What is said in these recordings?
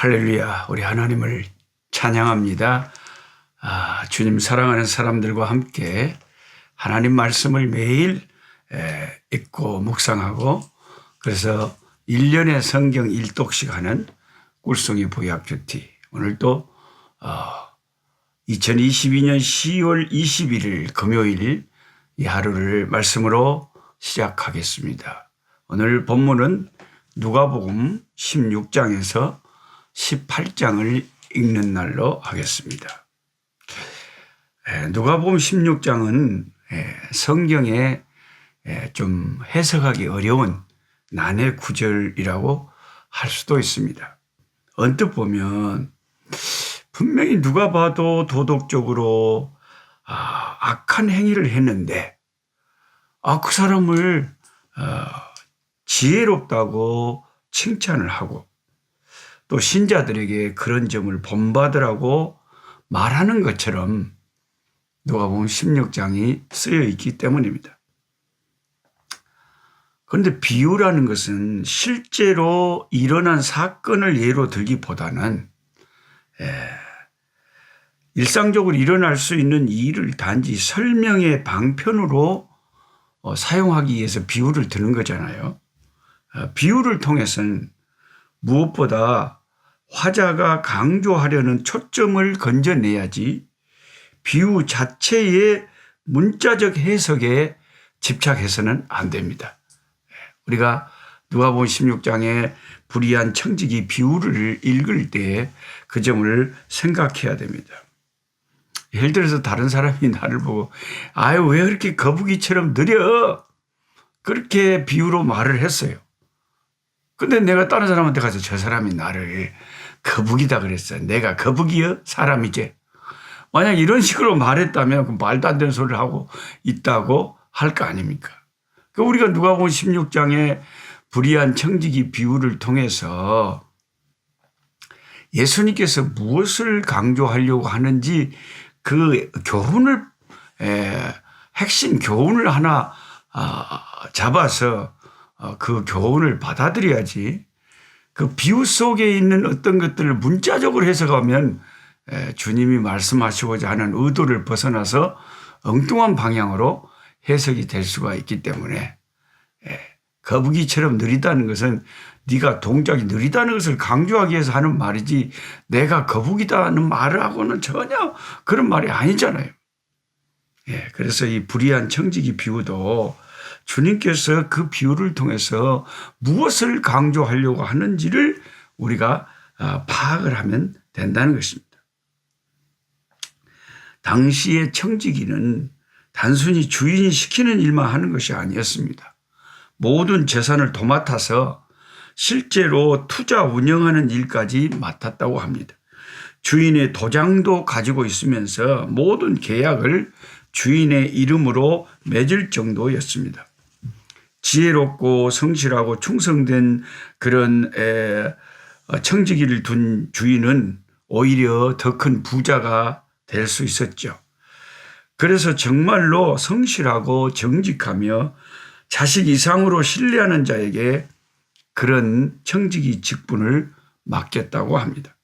할렐루야, 우리 하나님을 찬양합니다. 아, 주님 사랑하는 사람들과 함께 하나님 말씀을 매일 에, 읽고 묵상하고 그래서 1년의 성경 일독씩 하는 꿀송이 보약큐티. 오늘도 어, 2022년 10월 21일 금요일 이 하루를 말씀으로 시작하겠습니다. 오늘 본문은 누가복음 16장에서 18장을 읽는 날로 하겠습니다. 에, 누가복음 16장은 에, 성경에 에, 좀 해석하기 어려운 난해 구절이라고 할 수도 있습니다. 언뜻 보면 분명히 누가 봐도 도덕적으로 아, 악한 행위를 했는데 아, 그 사람을 어, 지혜롭다고 칭찬을 하고 또 신자들에게 그런 점을 본받으라고 말하는 것처럼 누가 보면 16장이 쓰여 있기 때문입니다. 그런데 비유라는 것은 실제로 일어난 사건을 예로 들기보다는 에, 일상적으로 일어날 수 있는 일을 단지 설명의 방편으로 어, 사용하기 위해서 비유를 드는 거잖아요. 어, 비유를 통해서는 무엇보다 화자가 강조하려는 초점을 건져내야지 비유 자체의 문자적 해석에 집착해서는 안 됩니다. 우리가 누가복음 16장에 불의한 청지기 비유를 읽을 때 그 점을 생각해야 됩니다. 예를 들어서 다른 사람이 나를 보고 아유 왜 그렇게 거북이처럼 느려 그렇게 비유로 말을 했어요. 근데 내가 다른 사람한테 가서 저 사람이 나를 거북이다 그랬어요. 내가 거북이여 사람이지. 만약 이런 식으로 말했다면 그 말도 안 되는 소리를 하고 있다고 할 거 아닙니까? 그 우리가 누가복음 16장에 불의한 청지기 비유를 통해서 예수님께서 무엇을 강조하려고 하는지 그 교훈을 에, 핵심 교훈을 하나 아, 잡아서 어, 그 교훈을 받아들여야지 그 비유 속에 있는 어떤 것들을 문자적으로 해석하면 에, 주님이 말씀하시고자 하는 의도를 벗어나서 엉뚱한 방향으로 해석이 될 수가 있기 때문에 에, 거북이처럼 느리다는 것은 네가 동작이 느리다는 것을 강조하기 위해서 하는 말이지 내가 거북이다는 말을 하고는 전혀 그런 말이 아니잖아요. 예, 그래서 이 불의한 청지기 비유도 주님께서 그 비유를 통해서 무엇을 강조하려고 하는지를 우리가 아, 파악을 하면 된다는 것입니다. 당시의 청지기는 단순히 주인이 시키는 일만 하는 것이 아니었습니다. 모든 재산을 도맡아서 실제로 투자 운영하는 일까지 맡았다고 합니다. 주인의 도장도 가지고 있으면서 모든 계약을 주인의 이름으로 맺을 정도였습니다. 지혜롭고 성실하고 충성된 그런 청지기를 둔 주인은 오히려 더 큰 부자가 될 수 있었죠. 그래서 정말로 성실하고 정직하며 자식 이상으로 신뢰하는 자에게 그런 청지기 직분을 맡겼다고 합니다.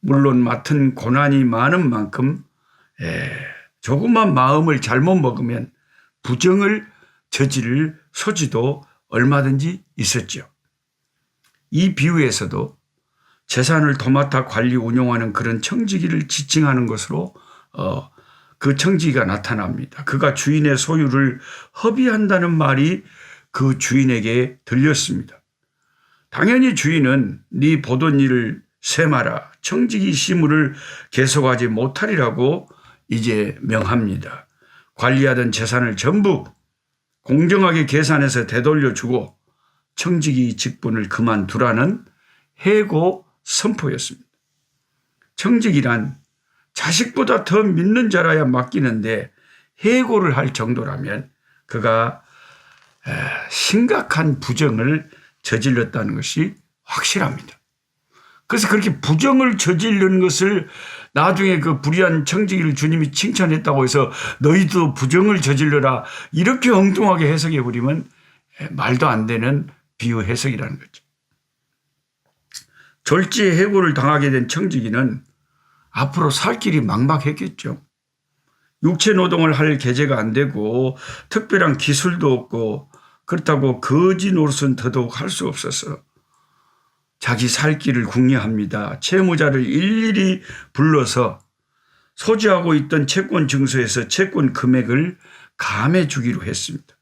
물론 맡은 고난이 많은 만큼 에, 조금만 마음을 잘못 먹으면 부정을 저지를 소지도 얼마든지 있었죠. 이 비유에서도 재산을 도맡아 관리 운용하는 그런 청지기를 지칭하는 것으로 어, 그 청지기가 나타납니다. 그가 주인의 소유를 허비한다는 말이 그 주인에게 들렸습니다. 당연히 주인은 네 보던 일을 세마라 청지기 시무를 계속하지 못하리라고 이제 명합니다. 관리하던 재산을 전부 공정하게 계산해서 되돌려 주고 청지기 직분을 그만두라는 해고 선포였습니다. 청직이란 자식보다 더 믿는 자라야 맡기는데 해고를 할 정도라면 그가 심각한 부정을 저질렀다는 것이 확실합니다. 그래서 그렇게 부정을 저지르는 것을 나중에 그 불의한 청지기를 주님이 칭찬했다고 해서 너희도 부정을 저질러라 이렇게 엉뚱하게 해석해 버리면 말도 안 되는 비유 해석이라는 거죠. 졸지에 해고를 당하게 된 청지기는 앞으로 살 길이 막막했겠죠. 육체 노동을 할 계제가 안 되고 특별한 기술도 없고 그렇다고 거지 노릇은 더더욱 할 수 없어서 자기 살 길을 궁리합니다. 채무자를 일일이 불러서 소지하고 있던 채권 증서에서 채권 금액을 감해 주기로 했습니다.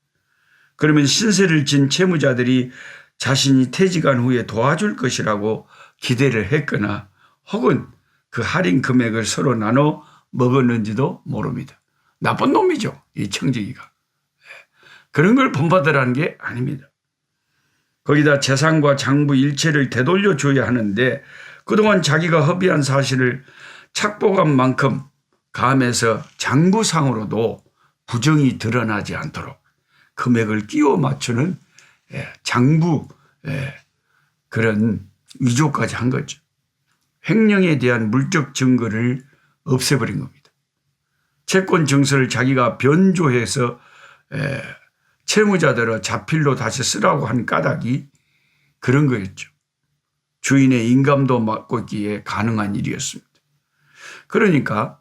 그러면 신세를 진 채무자들이 자신이 퇴직한 후에 도와줄 것이라고 기대를 했거나 혹은 그 할인 금액을 서로 나눠 먹었는지도 모릅니다. 나쁜 놈이죠. 이 청지기가. 예. 그런 걸 본받으라는 게 아닙니다. 거기다 재산과 장부 일체를 되돌려 줘야 하는데 그동안 자기가 허비한 사실을 착복한 만큼 감해서 장부상으로도 부정이 드러나지 않도록 금액을 끼워 맞추는 예, 장부 예, 그런 위조까지 한 거죠. 횡령에 대한 물적 증거를 없애버린 겁니다. 채권 증서를 자기가 변조해서 에, 채무자들을 자필로 다시 쓰라고 한 까닭이 그런 거였죠. 주인의 인감도 맡고 있기에 가능한 일이었습니다. 그러니까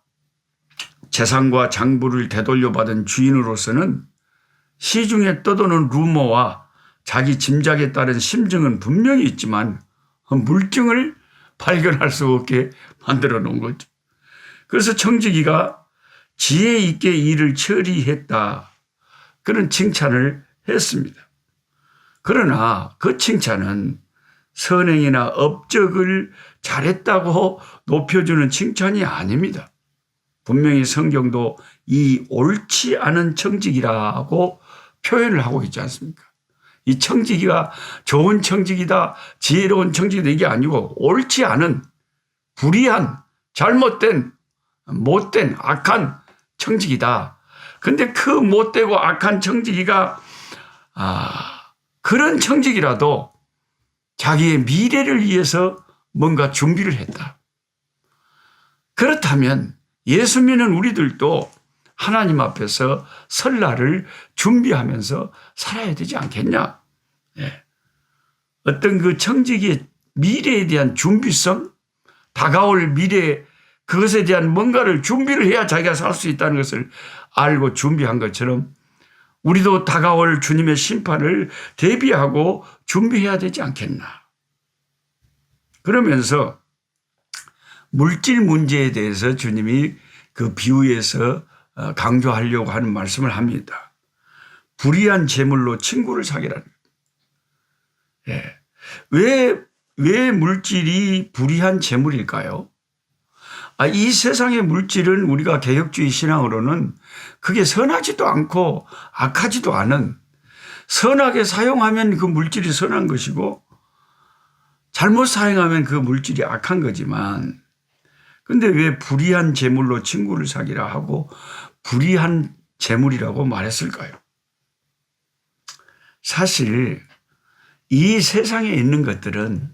재산과 장부를 되돌려 받은 주인으로서는 시중에 떠도는 루머와 자기 짐작에 따른 심증은 분명히 있지만 물증을 발견할 수 없게 만들어 놓은 거죠. 그래서 청지기가 지혜 있게 일을 처리했다. 그런 칭찬을 했습니다. 그러나 그 칭찬은 선행이나 업적을 잘했다고 높여주는 칭찬이 아닙니다. 분명히 성경도 이 옳지 않은 청지기라고 표현을 하고 있지 않습니까? 이 청지기가 좋은 청지기다, 지혜로운 청지기다 이게 아니고 옳지 않은 불의한 잘못된 못된 악한 청지기다. 근데 그 못되고 악한 청지기가 아 그런 청지기라도 자기의 미래를 위해서 뭔가 준비를 했다. 그렇다면 예수 믿는 우리들도 하나님 앞에서 설날을 준비하면서 살아야 되지 않겠냐? 예. 어떤 그 청지기의 미래에 대한 준비성, 다가올 미래 그것에 대한 뭔가를 준비를 해야 자기가 살 수 있다는 것을 알고 준비한 것처럼 우리도 다가올 주님의 심판을 대비하고 준비해야 되지 않겠나. 그러면서 물질 문제에 대해서 주님이 그 비유에서 어, 강조하려고 하는 말씀을 합니다. 불의한 재물로 친구를 사귀라는. 예. 왜, 왜 물질이 불의한 재물일까요? 아, 이 세상의 물질은 우리가 개혁주의 신앙으로는 그게 선하지도 않고 악하지도 않은 선하게 사용하면 그 물질이 선한 것이고 잘못 사용하면 그 물질이 악한 거지만 근데 왜 불의한 재물로 친구를 사귀라 하고 불의한 재물이라고 말했을까요? 사실 이 세상에 있는 것들은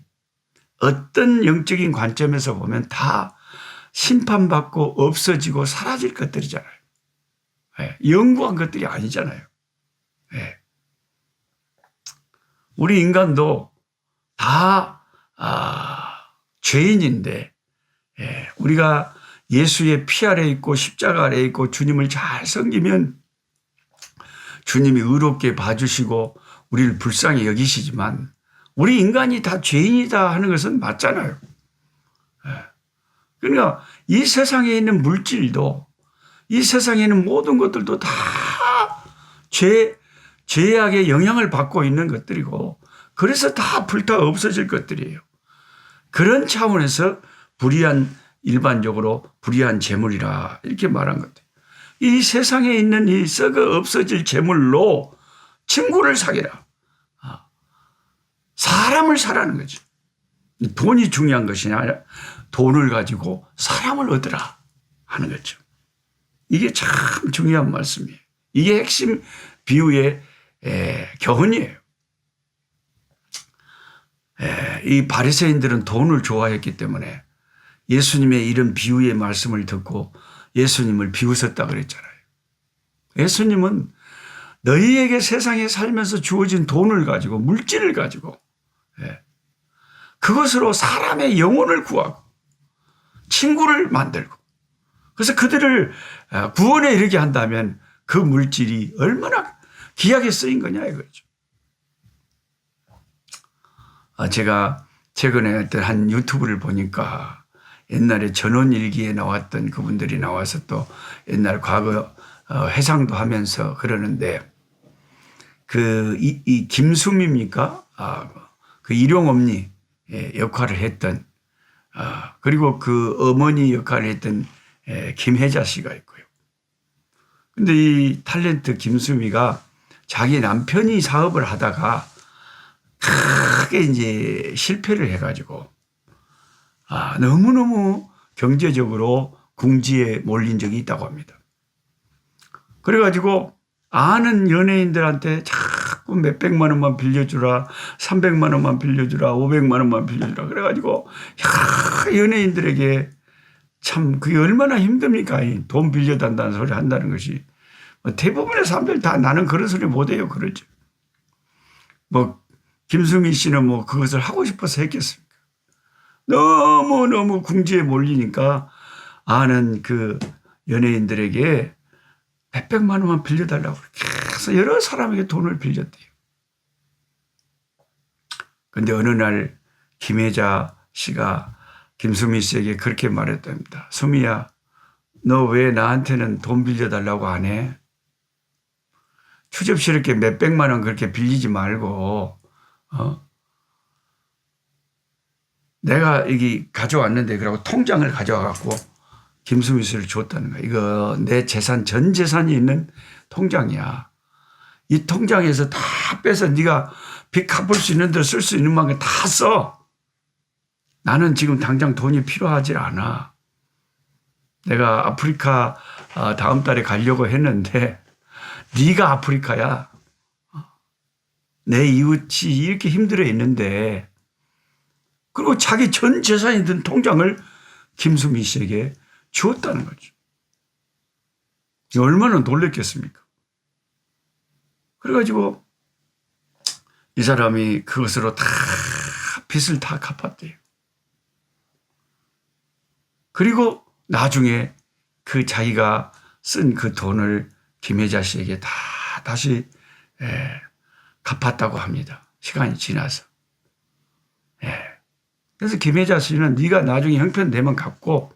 어떤 영적인 관점에서 보면 다 심판받고 없어지고 사라질 것들이잖아요. 네. 영구한 것들이 아니잖아요. 네. 우리 인간도 다 아, 죄인인데 예, 우리가 예수의 피 아래 있고 십자가 아래 있고 주님을 잘 섬기면 주님이 의롭게 봐주시고 우리를 불쌍히 여기시지만 우리 인간이 다 죄인이다 하는 것은 맞잖아요. 그러니까 이 세상에 있는 물질도 이 세상에 있는 모든 것들도 다 죄, 죄악의 영향을 받고 있는 것들이고 그래서 다 불타 없어질 것들이에요. 그런 차원에서 불의한 일반적으로 불의한 재물이라 이렇게 말한 것 같아요. 이 세상에 있는 이 썩어 없어질 재물로 친구를 사귀라. 아, 사람을 사라는 거죠. 돈이 중요한 것이 아니라 돈을 가지고 사람을 얻으라 하는 거죠. 이게 참 중요한 말씀이에요. 이게 핵심 비유의 에, 교훈이에요. 에, 이 바리새인들은 돈을 좋아했기 때문에 예수님의 이런 비유의 말씀을 듣고 예수님을 비웃었다 그랬잖아요. 예수님은 너희에게 세상에 살면서 주어진 돈을 가지고 물질을 가지고 예, 그것으로 사람의 영혼을 구하고 친구를 만들고 그래서 그들을 어, 구원에 이르게 한다면 그 물질이 얼마나 귀하게 쓰인 거냐 이거죠. 아, 제가 최근에 한 유튜브를 보니까 옛날에 전원일기에 나왔던 그분들이 나와서 또 옛날 과거 어, 회상도 하면서 그러는데 그, 이, 이 김수미입니까? 아, 그 일용엄니 예, 역할을 했던, 아, 그리고 그 어머니 역할을 했던 예, 김혜자 씨가 있고요. 근데 이 탤런트 김수미가 자기 남편이 사업을 하다가 크게 이제 실패를 해가지고, 아, 너무너무 경제적으로 궁지에 몰린 적이 있다고 합니다. 그래가지고 아는 연예인들한테 자꾸 몇백만 원만 빌려주라, 300만 원만 빌려주라, 500만 원만 빌려주라. 그래가지고, 야, 연예인들에게 참 그게 얼마나 힘듭니까? 이돈 빌려단다는 소리 한다는 것이. 뭐 대부분의 사람들 다 나는 그런 소리 못해요. 그러죠. 뭐, 김수미 씨는 뭐 그것을 하고 싶어서 했겠습니까? 너무너무 궁지에 몰리니까 아는 그 연예인들에게 몇백만 원만 빌려달라고 계속 여러 사람에게 돈을 빌렸대요. 근데 어느 날 김혜자 씨가 김수미 씨에게 그렇게 말했답니다. 수미야, 너 왜 나한테는 돈 빌려달라고 안 해? 추접스럽게 몇백만 원 그렇게 빌리지 말고, 어? 내가 여기 가져왔는데, 그러고 통장을 가져와갖고 김수미 씨를 줬다는 거야. 이거 내 재산, 전 재산이 있는 통장이야. 이 통장에서 다 빼서 네가 빚 갚을 수 있는 대로 쓸 수 있는 만큼 다 써. 나는 지금 당장 돈이 필요하지 않아. 내가 아프리카 어, 다음 달에 가려고 했는데 네가 아프리카야. 내 이웃이 이렇게 힘들어 있는데 그리고 자기 전 재산이 든 통장을 김수미 씨에게 주었다는 거죠. 얼마나 놀랬겠습니까? 그래가지고 이 사람이 그것으로 다 빚을 다 갚았대요. 그리고 나중에 그 자기가 쓴 그 돈을 김혜자 씨에게 다 다시 예, 갚았다고 합니다. 시간이 지나서. 예. 그래서 김혜자 씨는 네가 나중에 형편되면 갚고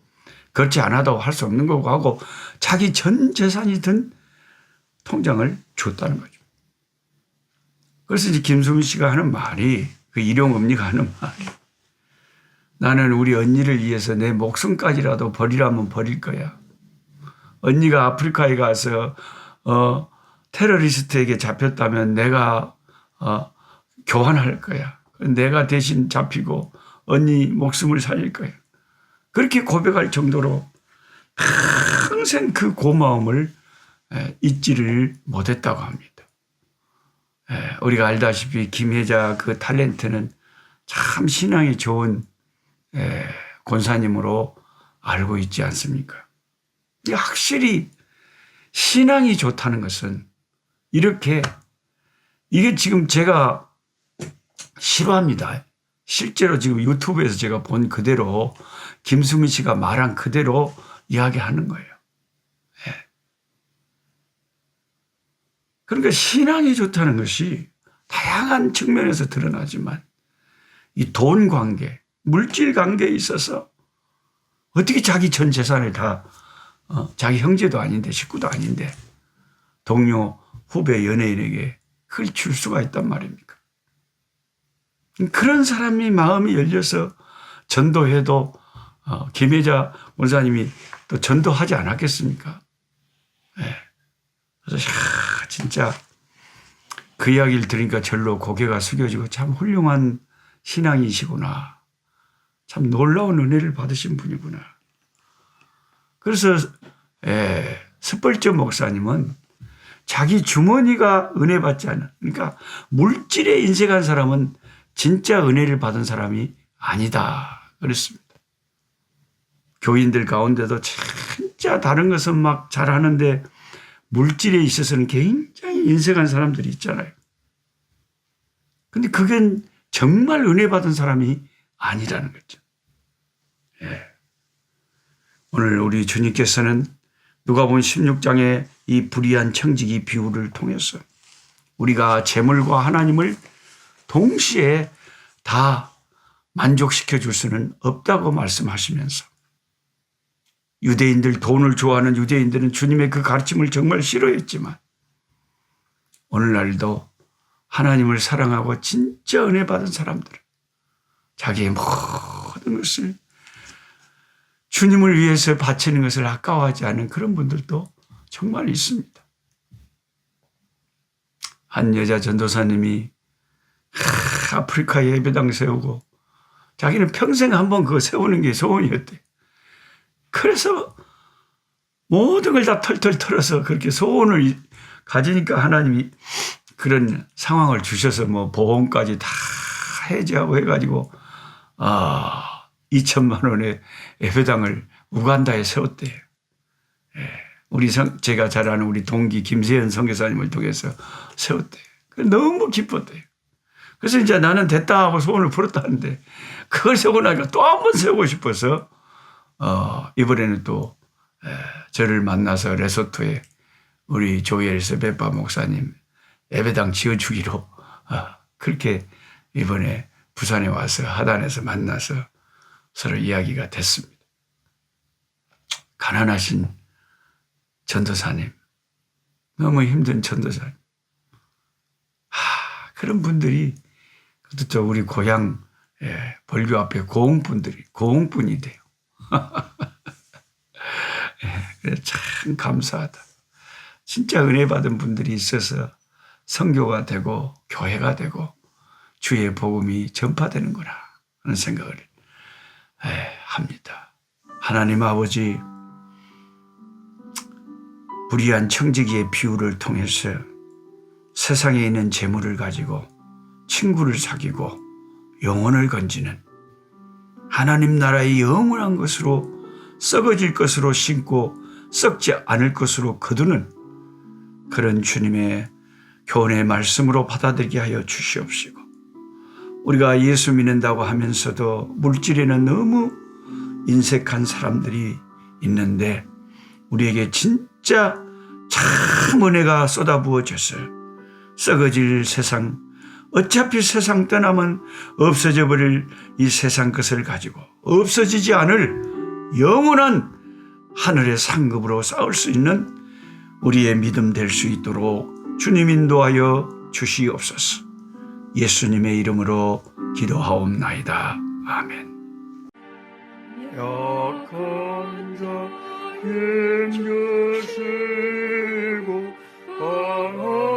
그렇지 않아도 할 수 없는 거고 하고 자기 전 재산이 든 통장을 줬다는 거죠. 그래서 이제 김수미 씨가 하는 말이 그 일용엄니가 하는 말이 나는 우리 언니를 위해서 내 목숨까지라도 버리라면 버릴 거야. 언니가 아프리카에 가서 어 테러리스트에게 잡혔다면 내가 어 교환할 거야. 내가 대신 잡히고 언니 목숨을 살릴 거야. 그렇게 고백할 정도로 평생 그 고마움을 잊지를 못했다고 합니다. 우리가 알다시피 김혜자 그 탤런트는 참 신앙이 좋은 권사님으로 알고 있지 않습니까? 확실히 신앙이 좋다는 것은 이렇게 이게 지금 제가 싫어합니다. 실제로 지금 유튜브에서 제가 본 그대로 김수미 씨가 말한 그대로 이야기하는 거예요. 예. 그러니까 신앙이 좋다는 것이 다양한 측면에서 드러나지만 이 돈 관계, 물질 관계에 있어서 어떻게 자기 전 재산을 다 어, 자기 형제도 아닌데 식구도 아닌데 동료, 후배, 연예인에게 줄 수가 있단 말입니까? 그런 사람이 마음이 열려서 전도해도 어, 김혜자 원사님이 또 전도하지 않았겠습니까? 네. 그래서 야, 진짜 그 이야기를 들으니까 절로 고개가 숙여지고 참 훌륭한 신앙이시구나. 참 놀라운 은혜를 받으신 분이구나. 그래서 예, 스펄저 목사님은 자기 주머니가 은혜 받지 않은 그러니까 물질에 인색한 사람은 진짜 은혜를 받은 사람이 아니다. 그랬습니다. 교인들 가운데도 진짜 다른 것은 막 잘하는데 물질에 있어서는 굉장히 인색한 사람들이 있잖아요. 근데 그건 정말 은혜 받은 사람이 아니라는 거죠. 예. 오늘 우리 주님께서는 누가 본 16장의 이 불의한 청지기 비유를 통해서 우리가 재물과 하나님을 동시에 다 만족시켜 줄 수는 없다고 말씀하시면서 유대인들 돈을 좋아하는 유대인들은 주님의 그 가르침을 정말 싫어했지만 오늘날도 하나님을 사랑하고 진짜 은혜 받은 사람들은 자기의 모든 것을 주님을 위해서 바치는 것을 아까워하지 않은 그런 분들도 정말 있습니다. 한 여자 전도사님이 하, 아프리카 예배당 세우고 자기는 평생 한 번 그거 세우는 게 소원이었대. 그래서 모든 걸 다 털털 털어서 그렇게 소원을 가지니까 하나님이 그런 상황을 주셔서 뭐 보험까지 다 해제하고 해가지고 아 2천만 원의 예배당을 우간다에 세웠대요. 예, 우리 성, 제가 잘 아는 우리 동기 김세현 선교사님을 통해서 세웠대요. 너무 기뻤대요. 그래서 이제 나는 됐다 하고 소원을 풀었다는데 그걸 세우고 나니까 또 한 번 세우고 싶어서 어, 이번에는 또 에, 저를 만나서 레소토에 우리 조엘스 베파 목사님 예배당 지어주기로 어, 그렇게 이번에 부산에 와서 하단에서 만나서 서로 이야기가 됐습니다. 가난하신 전도사님, 너무 힘든 전도사님. 하, 그런 분들이 그것도 저 우리 고향 예, 벌교 앞에 고흥분들이 고흥분이 돼요. 예, 참 감사하다. 진짜 은혜 받은 분들이 있어서 성교가 되고 교회가 되고 주의 복음이 전파되는구나 하는 생각을 예, 합니다. 하나님 아버지 불의한 청지기의 비유를 통해서 세상에 있는 재물을 가지고 친구를 사귀고 영혼을 건지는 하나님 나라의 영원한 것으로 썩어질 것으로 심고 썩지 않을 것으로 거두는 그런 주님의 교훈의 말씀으로 받아들이게 하여 주시옵시고 우리가 예수 믿는다고 하면서도 물질에는 너무 인색한 사람들이 있는데 우리에게 진짜 참 은혜가 쏟아부어져서 썩어질 세상 어차피 세상 떠나면 없어져 버릴 이 세상 것을 가지고 없어지지 않을 영원한 하늘의 상급으로 싸울 수 있는 우리의 믿음 될 수 있도록 주님 인도하여 주시옵소서. 예수님의 이름으로 기도하옵나이다. 아멘. 약한 자 힘주시고 강한